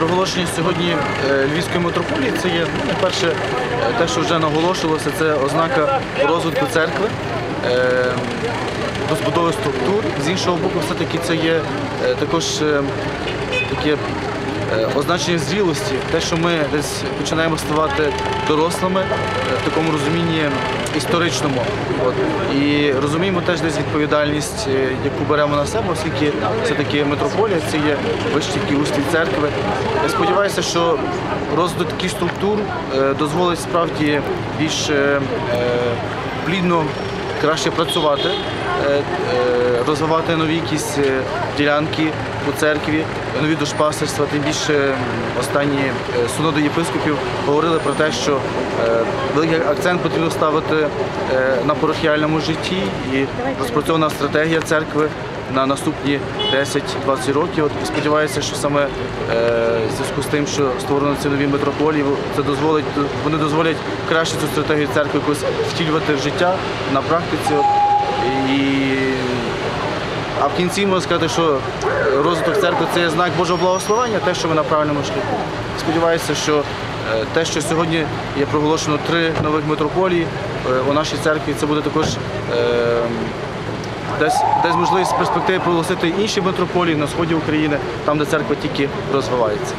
Проголошення сьогодні е, Львівської митрополії це є, ну, по-перше, е, те, що вже наголошувалося, це ознака розвитку церкви, е, розбудови структур. З іншого боку, все-таки це є також таке означення зрілості, те, що ми десь починаємо ставати дорослими е, в такому розумінні історичному. От. І розуміємо теж десь відповідальність, е, яку беремо на себе, оскільки все-таки митрополія це є такий устрій церкви. Я сподіваюся, що розвиток таких структур е, дозволить справді більш плідно краще працювати, розвивати нові якісь ділянки у церкві, нові душпастерства. Тим більше останні е, суноди єпископів говорили про те, що е, великий акцент потрібно ставити е, на парохіальному житті і розпрацьована стратегія церкви на наступні 10-20 років. От, сподіваюся, що саме в зв'язку з тим, що створено ці нові митрополії, це дозволить, вони дозволять краще цю стратегію церкви якось втілювати в життя на практиці. От, і а в кінці можна сказати, що розвиток церкви це знак Божого благословення, те, що ми на правильному шляху. Сподіваюся, що е, те, що сьогодні є проголошено три нових митрополії е, у нашій церкві, це буде також е, десь, десь можливість перспективи проголосити інші митрополії на сході України, там, де церква тільки розвивається.